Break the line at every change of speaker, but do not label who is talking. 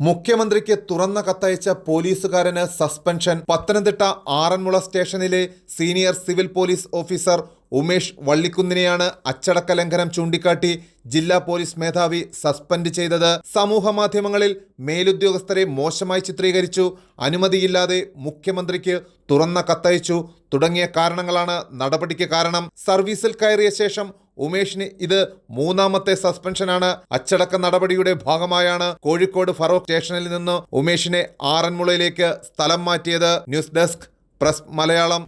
മുഖ്യമന്ത്രിക്ക് തുറന്ന കത്തയച്ച പോലീസുകാരന് സസ്പെൻഷൻ. പത്തനംതിട്ട ആറന്മുള സ്റ്റേഷനിലെ senior civil police officer Umesh വള്ളിക്കുന്നിനെയാണ് അച്ചടക്ക ലംഘനം ചൂണ്ടിക്കാട്ടി ജില്ലാ പോലീസ് മേധാവി സസ്പെൻഡ് ചെയ്തത്. സമൂഹ മാധ്യമങ്ങളിൽ മേലുദ്യോഗസ്ഥരെ മോശമായി ചിത്രീകരിച്ചു. അനുമതിയില്ലാതെ മുഖ്യമന്ത്രിക്ക് തുറന്ന കത്തയച്ചു. തുടങ്ങിയ കാരണങ്ങളാണ് നടപടിക്ക് കാരണം. സർവീസിൽ കയറിയ ശേഷം ഉമേഷിന് ഇത് മൂന്നാമത്തെ സസ്പെൻഷനാണ്. അച്ചടക്ക നടപടിയുടെ ഭാഗമായാണ് കോഴിക്കോട് ഫറോക്ക് സ്റ്റേഷനിൽ നിന്ന് ഉമേഷിനെ ആറന്മുളയിലേക്ക് സ്ഥലം മാറ്റിയത്.
News desk press Malayalam.